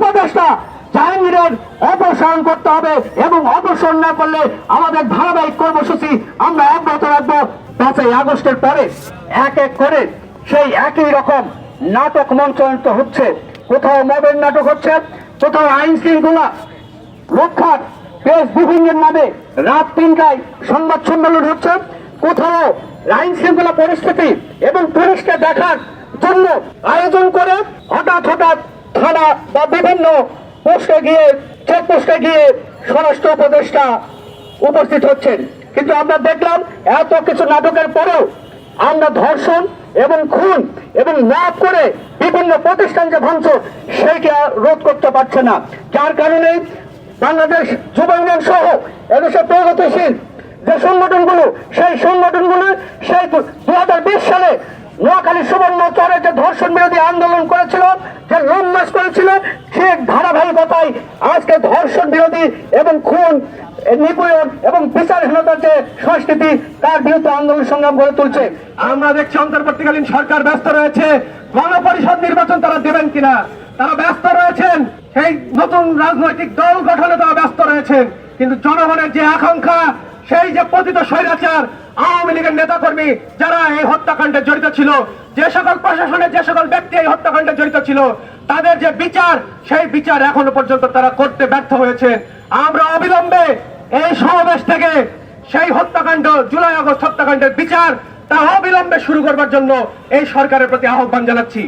প্রত্যাহার করতে হবে এবং অগ্রসর না করলে আমাদের ধারাবাহিক কর্মসূচি আমরা অব্যাহত রাখব। পাঁচই আগস্টের পরে এক এক করে সেই একই রকম নাটক মঞ্চায়িত হচ্ছে। কোথাও মবের নাটক হচ্ছে, কোথাও আইন শৃঙ্খলা রক্ষার প্রেস ব্রিফিংয়ের নামে রাত তিনটায় সংবাদ সম্মেলন হচ্ছে। কোথাও আইন শৃঙ্খলা পরিস্থিতি এবং পুলিশকে দেখার জন্য আয়োজন করে হঠাৎ হঠাৎ থানা বা বিভিন্ন পোস্টে গিয়ে, চেকপোস্টে গিয়ে স্বরাষ্ট্র উপদেষ্টা উপস্থিত হচ্ছেন। কিন্তু আমরা দেখলাম এত কিছু নাটকের পরেও আমরা ধর্ষণ এবং খুন এবং না করে বিভিন্ন প্রতিষ্ঠান যে ভাঙচুর সেইটা রোধ করতে পারছে না। যার কারণে বাংলাদেশ যুব ইউনিয়ন সহ এদেশের প্রগতিশীল যে সংগঠনগুলো, সেই সংগঠনগুলো সেই দু হাজার বিশ সালে নোয়াখালী সুবর্ণ এবং খুন নিপীড়ন এবং বিচারহীনতার যে সংস্কৃতি তার বিরুদ্ধে আন্দোলন সংগ্রাম গড়ে তুলছে। আমরা দেখছি অন্তর্বর্তীকালীন সরকার ব্যস্ত রয়েছে। গণপরিষদ নির্বাচন তারা দেবেন কিনা? তারা ব্যস্ত রয়েছেন। সেই নতুন রাজনৈতিক দল গঠনে তারা ব্যস্ত রয়েছেন। কিন্তু জনগণের যে আকাঙ্ক্ষা, সেই যে পতিত স্বৈরাচার আওয়ামী লীগের নেতা কর্মী যারা এই হত্যাকাণ্ডে জড়িত ছিল, যে সকল প্রশাসনের যে সকল ব্যক্তি এই হত্যাকাণ্ডে জড়িত ছিল, তাদের যে বিচার, সেই বিচার এখনও পর্যন্ত তারা করতে ব্যর্থ হয়েছে। আমরা অবিলম্বে এই সমাবেশ থেকে সেই হত্যাকাণ্ড, জুলাই আগস্ট হত্যাকাণ্ডের বিচার, তা অবিলম্বে শুরু করবার জন্য এই সরকারের প্রতি আহ্বান জানাচ্ছি।